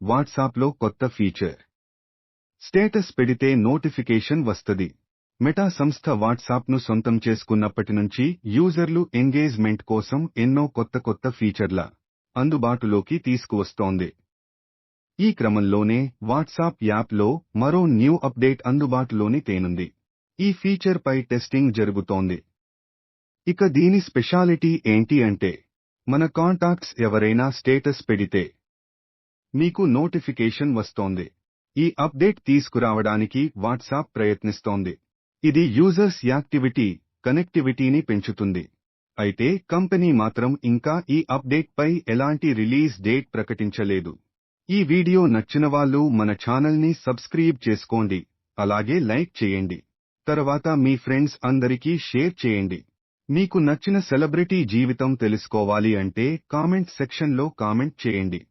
వాట్సాప్లో కొత్త feature. Status పెడితే నోటిఫికేషన్ వస్తది. మెటా సంస్థ వాట్సాప్ను సొంతం చేసుకున్నప్పటి నుంచి యూజర్లు ఎంగేజ్మెంట్ కోసం ఎన్నో కొత్త కొత్త ఫీచర్ల అందుబాటులోకి తీసుకువస్తోంది. ఈ క్రమంలోనే వాట్సాప్ యాప్లో మరో న్యూ అప్డేట్ అందుబాటులోని తేనుంది. ఈ ఫీచర్ పై టెస్టింగ్ జరుగుతోంది. ఇక దీని స్పెషాలిటీ ఏంటి అంటే మన కాంటాక్ట్స్ ఎవరైనా స్టేటస్ పెడితే మీకు నోటిఫికేషన్ వస్తోంది. ఈ అప్డేట్ తీసుకురావడానికి వాట్సాప్ ప్రయత్నిస్తోంది. ఇది యూజర్స్ యాక్టివిటీ కనెక్టివిటీని పెంచుతుంది. అయితే కంపెనీ మాత్రం ఇంకా ఈ అప్డేట్ పై ఎలాంటి రిలీజ్ డేట్ ప్రకటించలేదు. ఈ వీడియో నచ్చిన వాళ్ళు మన ఛానల్ని సబ్స్క్రైబ్ చేసుకోండి. అలాగే లైక్ చేయండి. తర్వాత మీ ఫ్రెండ్స్ అందరికీ షేర్ చేయండి. మీకు నచ్చిన సెలబ్రిటీ జీవితం తెలుసుకోవాలి అంటే కామెంట్ సెక్షన్లో కామెంట్ చేయండి.